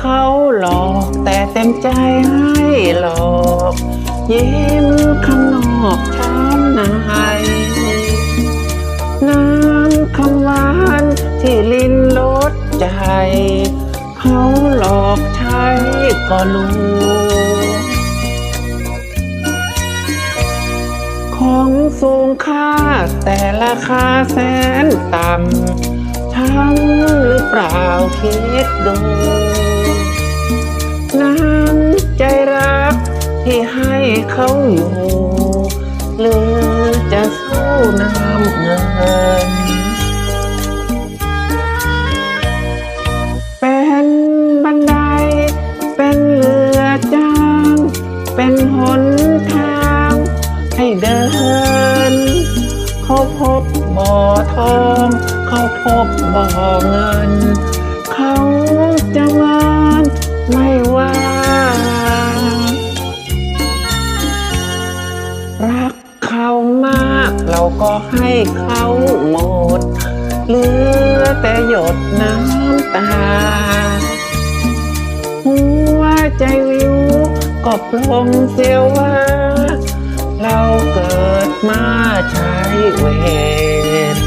เขาหลอกแต่เต็มใจให้หลอกยิ้มข้างนอกช้ำในน้ำคำหวานที่ลิ้นลดใจ เขาหลอกใช้ก็รู้ของสูงค่าแต่ราคาแสนต่ำช้ำหรือเปล่าคิดดู น้ำใจรักที่ให้เขาอยู่หรือจะสู้น้ำเงิน เป็นบันได เป็นเรือจ้าง เป็นหนทาง ให้เดิน เขาพบบ่อทอง เขาพบบ่อเงิน เขาจะเงิากเราก็ให้เขาหมด เหลือแต่หยดน้ำตา หัวใจวิวก็ปลงเสียว่า เราเกิดมาใช้เวร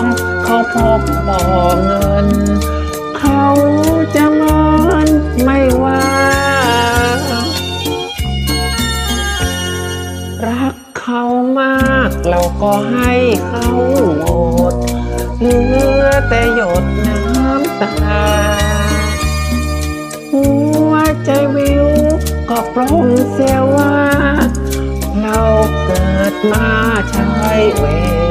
องเขาพบบ่อเงิน เขาจะเงินไม่ว่า รักเขามากเราก็ให้เขาหมดเหลือแต่หยดน้ำตา หัวใจวิวก็ปลงเสียว่า เราเกิดมาใช้เวร